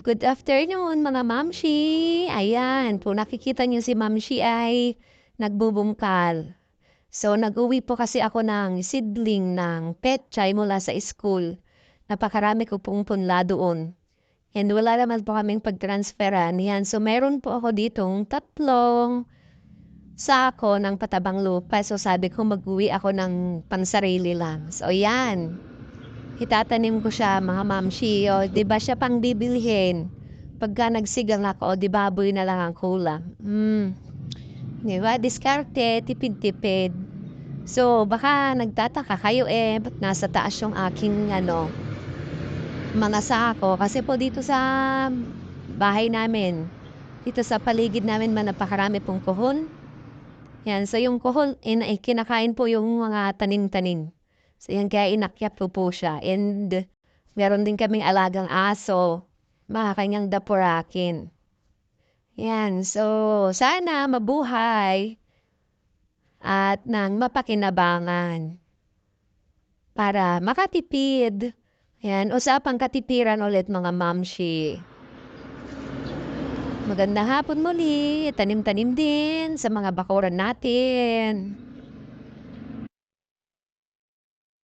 Good afternoon mga mamshi. Ayan, kung nakikita niyo si mamshi ay nagbubungkal. So nag-uwi po kasi ako ng seedling ng petchay mula sa school. Napakarami ko pong punla doon. And wala naman po kaming pag-transferan. Yan, so meron po ako ditong tatlong sako ng patabang lupa. So sabi ko mag-uwi ako ng pansarili lang. So yan. Itatanim ko siya mga mamshi. O, di ba siya pang bibilhin? Pagka nagsigang ako, o, di baboy na lang ang kulang. Hmm. Di ba? Diskarte, tipid-tipid. So, baka nagtataka kayo eh, ba't nasa taas yung aking ano, mga sako. Kasi po dito sa bahay namin, dito sa paligid namin, man napakarami pong kuhon. Yan, so yung kuhon, in, eh, kinakain po yung mga tanim-tanim. So yan, kaya inakyat po po siya. And meron din kaming alagang aso, mga kanyang dapurakin. Yan, so sana mabuhay at nang mapakinabangan para makatipid. Yan, usapang katipiran ulit mga mamshi. Magandang hapon muli, tanim-tanim din sa mga bakuran natin.